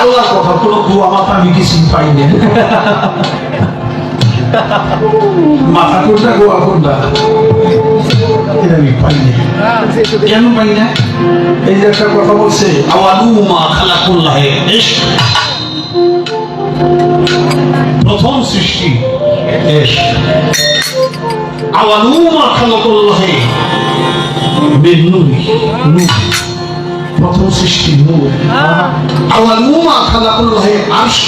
আল্লাহর কথা, কোনো দোয়া মাথা আমি কিছুই পাই মাথা কোনটা, গোয়া কোনটা? আমি পাই না কেন পাই না এই যে একটা কথা বলছে প্রথম সৃষ্টি আওয়ালু মা খালাকুল্লাহে নূর প্রথম সৃষ্টি নূর আওয়ালু মা খালাকুল্লাহে আরশ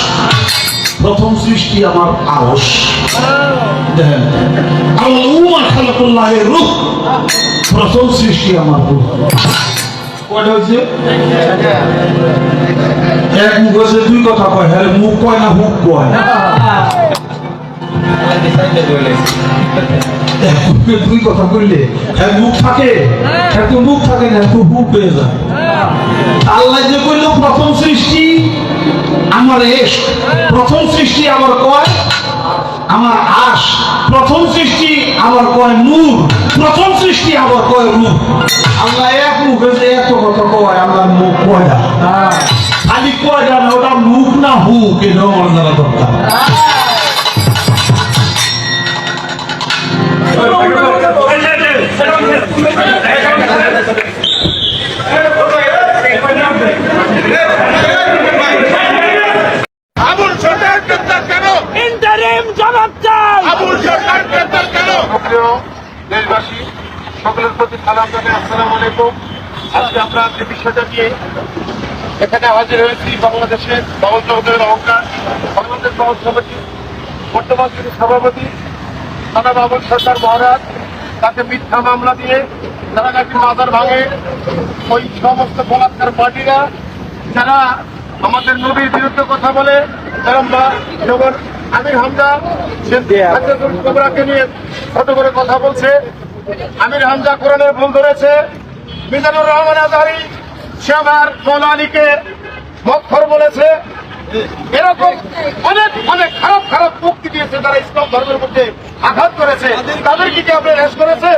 প্রথম সৃষ্টি আমার আরশ দেখেন আওয়ালু মা খালাকুল্লাহে রূহ প্রথম সৃষ্টি আমার রূহ কয়টা হয়েছে এক মুখ হয়েছে দুই কথা কয় হ্যাঁ মুখ কয় না হুক কয়? মুখে দুই কথা বললে। হ্যাঁ মুখ থাকে। হ্যাঁ। মুখ থাকে না তো হুক হয়ে। যায় আল্লাহ যে কইল প্রথম সৃষ্টি আমার এস প্রথম সৃষ্টি আমার কয় আমার আশ প্রথম সৃষ্টি আমার কয় নূর প্রথম সৃষ্টি আমার কয় রূপ। আল্লাহ এক মুখে যে এত কথা কয় আমার মুখ কয় না। খালি কয় না ওটা মুখ না হুক এটাও আমার জানা দরকার। দেশবাসী সকলের প্রতি সালাম জানাই আসসালামু আলাইকুম। আজকে আমরা যে বিষয়টা নিয়ে এখানে হাজির হয়েছি বাংলাদেশের বাউল জগতের অহংকার বাংলাদেশ বাউল সমিতি বর্তমান যিনি সভাপতি থানা বাবুল সরকার মহারাজ তাকে মিথ্যা মামলা দিয়ে তারা নাকি মাদার ভাঙে। ওই সমস্ত বলাৎকার পার্টিরা যারা আমাদের নবীর বিরুদ্ধে কথা বলে মা- যেমন আমির হাজরাতুল কোবরাকে নিয়ে ছোট করে কথা বলছে। আমির হামজা কোরআনের ভুল ধরেছে। মিজানুর রহমান আজহারি সে আমার মৌলা আলীকে মক্ষর বলেছে। এরকম অনেক অনেক খারাপ খারাপ মুক্তি দিয়েছে তারা ইসলাম ধর্মের মধ্যে। আঘাত করেছে। তাদের কি আপনি রেস করেছে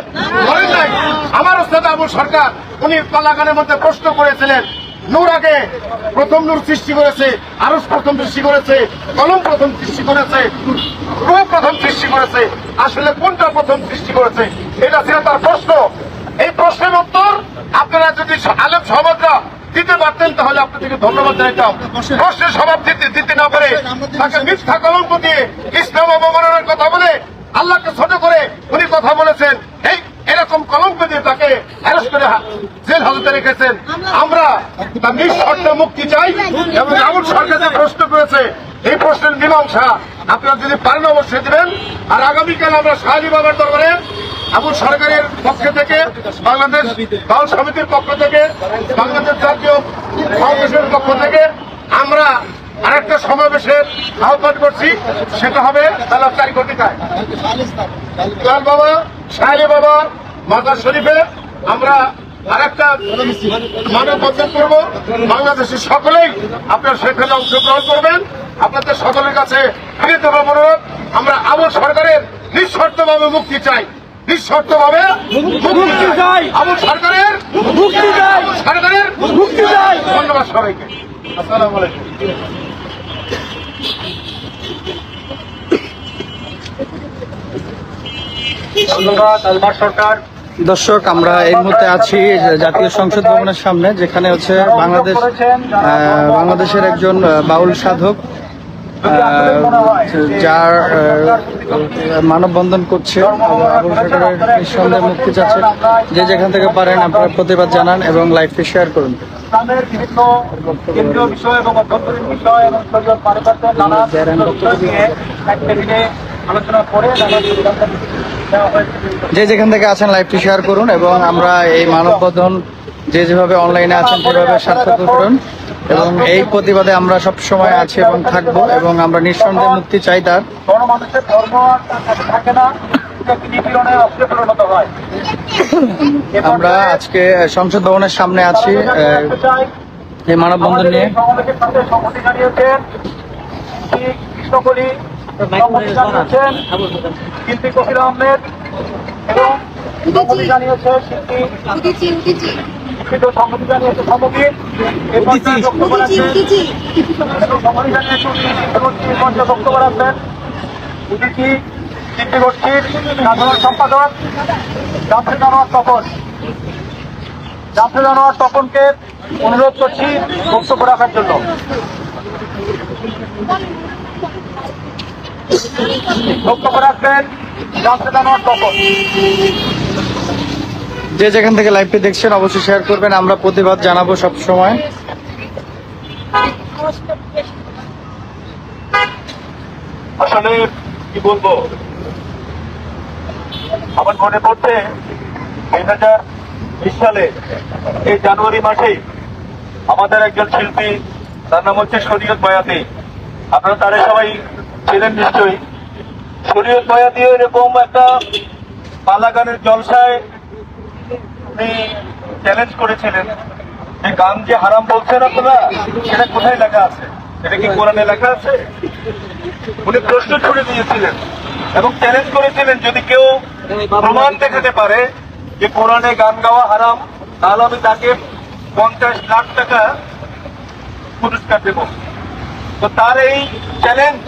আমার ওস্তাদ আবু সরকার, উনি পালাগানের মধ্যে প্রশ্ন করেছিলেন। নূর আগে প্রথম নূর সৃষ্টি করেছে আরস প্রথম সৃষ্টি করেছে, কলম প্রথম সৃষ্টি করেছে, রূপ প্রথম সৃষ্টি করেছে, আসলে কোনটা প্রথম সৃষ্টি করেছে, এটা ছিল তার প্রশ্ন। এই প্রশ্নের উত্তর আপনারা যদি আলেম সমাজরা দিতে পারতেন, তাহলে আপনাদেরকে ধন্যবাদ জানাইতাম। প্রশ্নের সমাপ দিতে দিতে না পারে তাকে মিথ্যা কলঙ্ক দিয়ে ইসলাম অবমাননার কথা বলে আল্লাহকে ছোট করে উনি কথা বলেছেন। এই, এরকম কলঙ্ক দিয়ে তাকে অ্যারেস্ট করে জেল হাজতে রেখেছেন। আমরা নিঃশর্ত মুক্তি চাই এবং রাহুল সরকার যে প্রশ্ন করেছে, এই প্রশ্নের মীমাংসা আপনারা যদি পারেন অবশ্যই দেবেন। আর আগামীকাল আমরা শাহালি বাবার দরবারে আবুল সরকারের পক্ষ থেকে, বাংলাদেশ বাউল সমিতির পক্ষ থেকে, বাংলাদেশ জাতীয় ফাউন্ডেশনের পক্ষ থেকে আমরা আরেকটা সমাবেশের আহ্বান করছি সেটা হবে বেলা চারি ঘটিকায় লাল বাবা শাহলি বাবা মাজার শরীফে আমরা আরেকটা মানববন্ধন করব। বাংলাদেশের সকলেই আপনারা সেখানে অংশগ্রহণ করবেন। আপনাদের সকলের কাছে বিনীত অনুরোধ আমরা আবুল সরকারের নিঃশর্তভাবে মুক্তি চাই। নিঃশর্তভাবে মুক্তি চাই। আবুল সরকারের মুক্তি চাই। সরকারের মুক্তি চাই। ধন্যবাদ সবাইকে। আসসালামু আলাইকুম। সরকার। দর্শক আমরা এই মুহূর্তে আছি জাতীয় সংসদ ভবনের সামনে যেখানে হচ্ছে বাংলাদেশ বাংলাদেশের একজন বাউল সাধক যার মানববন্ধন করছে আবুল সরকারের নিঃসন্দেহে মুক্তি চাচ্ছে যে যেখান থেকে পারেন আপনারা প্রতিবাদ জানান এবং লাইভটি শেয়ার করুন। ইসলামের বিভিন্ন কেন্দ্রীয় বিষয় এবং অভ্যন্তরীণ বিষয় এবং শরীয়ত পারিপার্শ্বের নানা বিষয় নিয়ে এক টেবিলে আলোচনা করে নানা সিদ্ধান্ত যে যেখান থেকে আছেন লাইভটি শেয়ার করুন এবং আমরা এই মানববন্ধন যে যেভাবে অনলাইনে আছেন সেভাবে সার্থক করুন এবং এই প্রতিবাদে আমরা সব সময় আছি এবং থাকব এবং আমরা নিঃসন্দেহে মুক্তি চাই তার। গণমানুষের ধর্ম থাকে না। আমরা আজকে সংসদ ভবনের সামনে আছি এই মানববন্ধন নিয়ে। জানিয়েছেন জানিয়েছেন শিল্পী আহমেদ এবং সম্মতি জানিয়েছে শিল্পী উঠেছি শিল্পী গোষ্ঠীর সাধারণ সম্পাদক জাফর জানোয়ার তপন। জাফর জানোয়ার তপনকে অনুরোধ করছি বক্তব্য রাখার জন্য। বক্তব্য রাখবেন জাফর জানোয়ার তপন। যে যেখান থেকে লাইভটি দেখছেন অবশ্যই শেয়ার করবেন। আমরা প্রতিবাদ জানাব সব সময়। আসলে কি বলব? আমার মনে পড়ছে দুই হাজার বিশ সালে এই জানুয়ারি মাসেই আমাদের একজন শিল্পী, তার নাম হচ্ছে শরীয়ত বয়াতি। আপনারা তারা সবাই ছিলেন নিশ্চয়ই। শরীয়ত বয়াতি এরকম একটা পালা গানের জলসায় উনি চ্যালেঞ্জ করেছিলেন যে গান যে হারাম বলছেন আপনারা সেটা কোথায় লেখা আছে? এটা কি কোরআনে লেখা আছে? উনি প্রশ্ন ছুড়ে দিয়েছিলেন এবং চ্যালেঞ্জ করেছিলেন যদি কেউ প্রমাণ দেখাতে পারে যে কোরআনে গান গাওয়া হারাম তাহলে আমি তাকে পঞ্চাশ লাখ টাকা পুরস্কার দেব। তো তার এই চ্যালেঞ্জ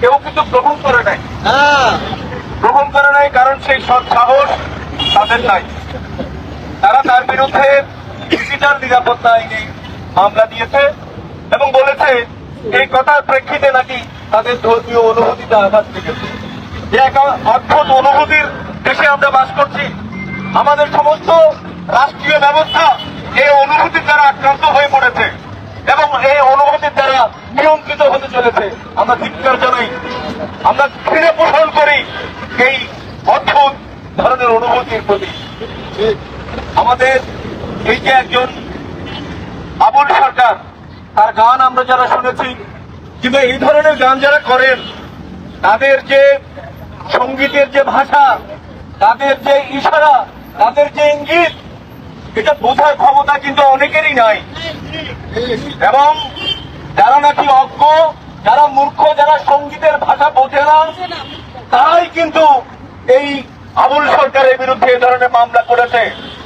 কেউ কিন্তু গ্রহণ করে নাই। গ্রহণ করে নাই কারণ সেই সৎ সাহস তাদের নাই। তারা তার বিরুদ্ধে ডিজিটাল নিরাপত্তা আইনে মামলা দিয়েছে এবং বলেছে এই কথার প্রেক্ষিতে নাকি তাদের ধর্মীয় অনুভূতিতে আঘাত লেগেছে যে এক অদ্ভুত অনুভূতির দেশে আমরা বাস করছি। আমাদের সমস্ত রাষ্ট্রীয় ব্যবস্থা এই অনুভূতির দ্বারা আক্রান্ত হয়ে পড়েছে এবং এই অনুভূতির দ্বারা নিয়ন্ত্রিত হতে চলেছে। আমরা ধিক্কার জানাই। আমরা ঘৃণা পোষণ করি এই অদ্ভুত ধরনের অনুভূতির প্রতি। আমাদের এই যে একজন আবুল সরকার, তার গান আমরা যারা শুনেছি কিন্তু এই ধরনের গান যারা করেন, তাদের যে সঙ্গীতের যে ভাষা তাদের যে ইশারা, তাদের যে ইঙ্গিত, এটা বোঝার ক্ষমতা কিন্তু অনেকেরই নাই। এবং যারা নাকি অজ্ঞ, যারা মূর্খ, যারা সঙ্গীতের ভাষা বোঝে না, তারাই কিন্তু এই আবুল সরকারের বিরুদ্ধে এ ধরনের মামলা করেছে।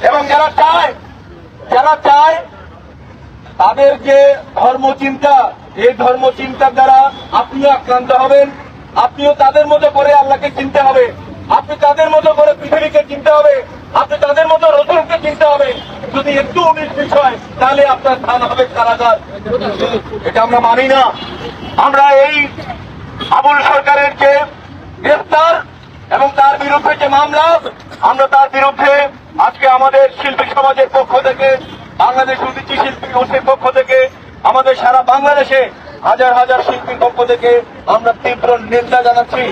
এবং যারা চায় যারা চায়, তাদের যে ধর্মচিন্তা, এই ধর্মচিন্তার দ্বারা আপনিও আক্রান্ত হবেন, আপনিও তাদের মতো করে আল্লাহকে চিনতে হবে। আপনি তাদের মতো করে পৃথিবীকে চিনতে হবে, আপনি তাদের মতো রসুলকে চিনতে হবে। যদি একটু উনিশ বিষয় তাহলে আপনার স্থান হবে কারাগার। এটা আমরা মানি না। আমরা এই আবুল সরকারের যে গ্রেফতার এবং তার বিরুদ্ধে যে মামলা, আমরা তার বিরুদ্ধে আজকে আমাদের শিল্পী সমাজের পক্ষ থেকে, বাংলাদেশ উদিচি শিল্পী গোষ্ঠীর পক্ষ থেকে, আমাদের সারা বাংলাদেশে হাজার হাজার শিল্পীর পক্ষ থেকে আমরা তীব্র নিন্দা জানাচ্ছি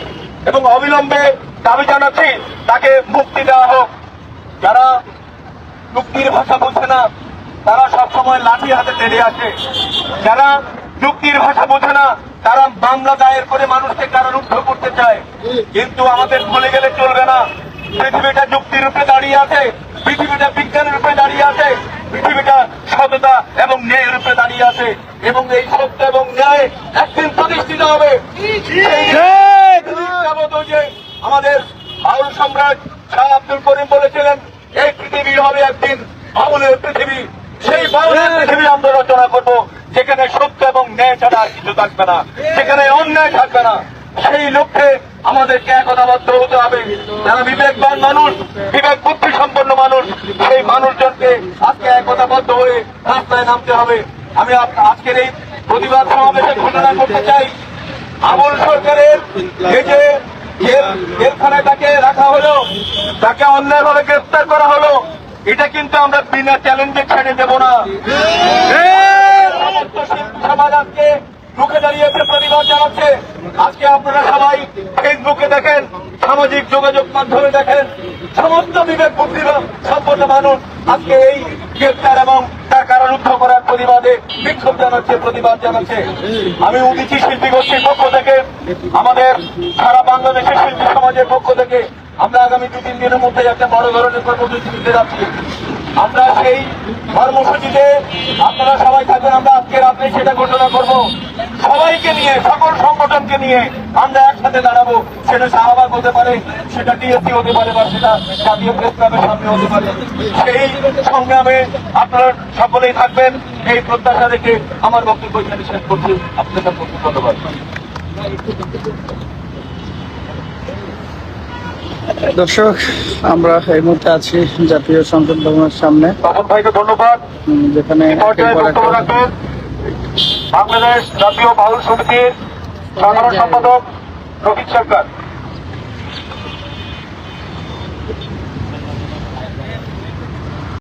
এবং অবিলম্বে দাবি জানাচ্ছি তাকে মুক্তি দেওয়া হোক। যারা যুক্তির ভাষা বোঝে না তারা সবসময় লাঠি হাতে তেড়ে আসে। যারা যুক্তির ভাষা বোঝে না তারা মামলা দায়ের করে মানুষকে কারারুদ্ধ করতে চায়। কিন্তু আমাদের ভুলে গেলে চলবে না। পৃথিবীটা যুক্তির রূপে দাঁড়িয়ে আছে পৃথিবীটা বিজ্ঞানের রূপে দাঁড়িয়ে আছে পৃথিবীটা সততা এবং ন্যায়ের রূপে দাঁড়িয়ে আছে। এবং এই সত্য এবং ন্যায় একদিন প্রতিষ্ঠিত হবে। আমাদের বাউল সম্রাট শাহ আব্দুল করিম বলেছিলেন এই পৃথিবী হবে একদিন বাউলের পৃথিবী। সেই বাউলের পৃথিবী আমরা রচনা করব যেখানে সত্য এবং ন্যায় ছাড়া আর কিছু থাকবে না সেখানে অন্যায় থাকবে না। সেই লক্ষ্যে আমাদেরকে একতাবদ্ধ হতে হবে। যারা বিবেকবান মানুষ বিবেক বুদ্ধি সম্পন্ন মানুষ সেই মানুষজনকে আজকে একতাবদ্ধ হয়ে রাস্তায় নামতে হবে। আমি আজকের এই প্রতিবাদ সমাবেশে ঘোষণা করতে চাই। আবুল সরকারের এই যে জেলখানায় তাকে রাখা হলো তাকে অন্যায়ভাবে গ্রেফতার করা হলো। এটা কিন্তু আমরা বিনা চ্যালেঞ্জে ছেড়ে দেব না। সমস্ত সমাজ আজকে রুখে দাঁড়িয়েছে প্রতিবাদ জানাচ্ছে। আজকে আপনারা সবাই ফেসবুকে দেখেন সামাজিক যোগাযোগ মাধ্যমে দেখেন সমস্ত বিবেক বুদ্ধি সম্পন্ন মানুষ আজকে এই গ্রেপ্তার এবং কারারুদ্ধ করার প্রতিবাদে বিক্ষোভ জানাচ্ছে, প্রতিবাদ জানাচ্ছে। আমি উদিচি শিল্পী গোষ্ঠীর পক্ষ থেকে, আমাদের সারা বাংলাদেশের শিল্পী সমাজের পক্ষ থেকে, আমরা আগামী দু তিন দিনের মধ্যে একটা বড় ধরনের কর্মসূচি দিতে যাচ্ছি। আমরা সেই কর্মসূচিতে আপনারা সবাই থাকবেন, আমরা আজকে রাত্রে সেটা ঘোষণা করব। সবাইকে নিয়ে সকল সংগঠনকে নিয়ে আমরা একসাথে দাঁড়াবো। সেটা শাহবাগ হতে পারে সেটা ডিএসসি হতে পারে বা সেটা জাতীয় প্রেস ক্লাবের সামনে হতে পারে। সেই সংগ্রামে আপনারা সকলেই থাকবেন। এই প্রত্যাশা রেখে আমার বক্তব্য এখানে শেষ করছি। আপনাদের সকলকে ধন্যবাদ। দর্শক আমরা এই মুহূর্তে আছি জাতীয় সংসদ ভবনের সামনে। ভাইকে ধন্যবাদ। যেখানে বাংলাদেশ জাতীয় বাউল সমিতির সাধারণ সম্পাদক রোহিত সরকার।